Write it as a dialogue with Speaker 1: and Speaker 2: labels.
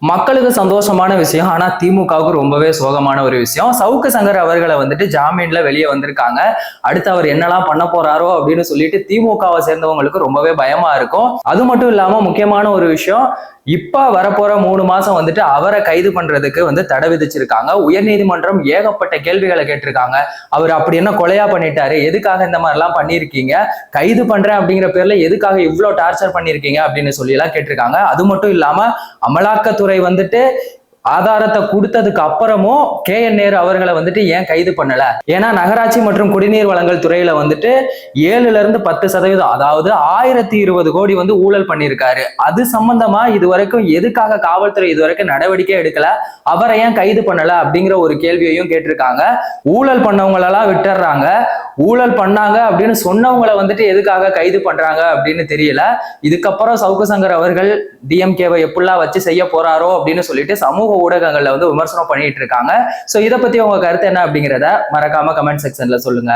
Speaker 1: மக்களுக்கு சந்தோஷமான விஷயம் ஆனா திமுகவுக்கு ரொம்பவே சோகமான ஒரு விஷயம். சவுக்கு சங்கர் அவர்களை வந்துட்டு ஜாமீன்ல வெளியே வந்திருக்காங்க. அடுத்து அவர் என்னெல்லாம் பண்ண போறாரோ அப்படின்னு சொல்லிட்டு திமுகவை சேர்ந்தவங்களுக்கு ரொம்பவே பயமா இருக்கும். அது மட்டும் இல்லாம முக்கியமான ஒரு விஷயம் இப்ப வரப்போற மூணு மாசம் வந்துட்டு அவரை கைது பண்றதுக்கு வந்து தடை விதிச்சிருக்காங்க. உயர்நீதிமன்றம் ஏகப்பட்ட கேள்விகளை கேட்டிருக்காங்க. அவர் அப்படி என்ன கொலையா பண்ணிட்டாரு? எதுக்காக இந்த மாதிரி எல்லாம் பண்ணிருக்கீங்க கைது பண்றேன் அப்படிங்கிற பேர்ல எதுக்காக இவ்வளவு டார்ச்சர் பண்ணிருக்கீங்க அப்படின்னு சொல்லி எல்லாம் கேட்டிருக்காங்க. அது மட்டும் இல்லாம அமலாக்கத்துறை வந்துட்டு ஆதாரத்தை கொடுத்ததுக்கு அப்புறமும் கே என் நேரு அவர்களை வந்துட்டு ஏன் கைது பண்ணல? ஏன்னா நகராட்சி மற்றும் குடிநீர் வழங்கல் துறையில வந்துட்டு ஏழுல இருந்து பத்து சதவீதம் அதாவது ஆயிரத்தி இருபது கோடி வந்து ஊழல் பண்ணியிருக்காரு. அது சம்பந்தமா இது வரைக்கும் எதுக்காக காவல்துறை இது வரைக்கும் நடவடிக்கை எடுக்கல? அவரை ஏன் கைது பண்ணல அப்படிங்கிற ஒரு கேள்வியையும் கேட்டிருக்காங்க. ஊழல் பண்ணவங்களெல்லாம் விட்டுறாங்க ஊழல் பண்ணாங்க அப்படின்னு சொன்னவங்களை வந்துட்டு எதுக்காக கைது பண்றாங்க அப்படின்னு தெரியல. இதுக்கப்புறம் சவுக்கு சங்கர் அவர்கள் டிஎம்கேவை எப்படிலாம் வச்சு செய்ய போறாரோ அப்படின்னு சொல்லிட்டு சமூக ஊடகங்கள்ல வந்து விமர்சனம் பண்ணிட்டு இருக்காங்க. சோ இதை பத்தி உங்க கருத்து என்ன அப்படிங்கிறத மறக்காம கமெண்ட் செக்ஷன்ல சொல்லுங்க.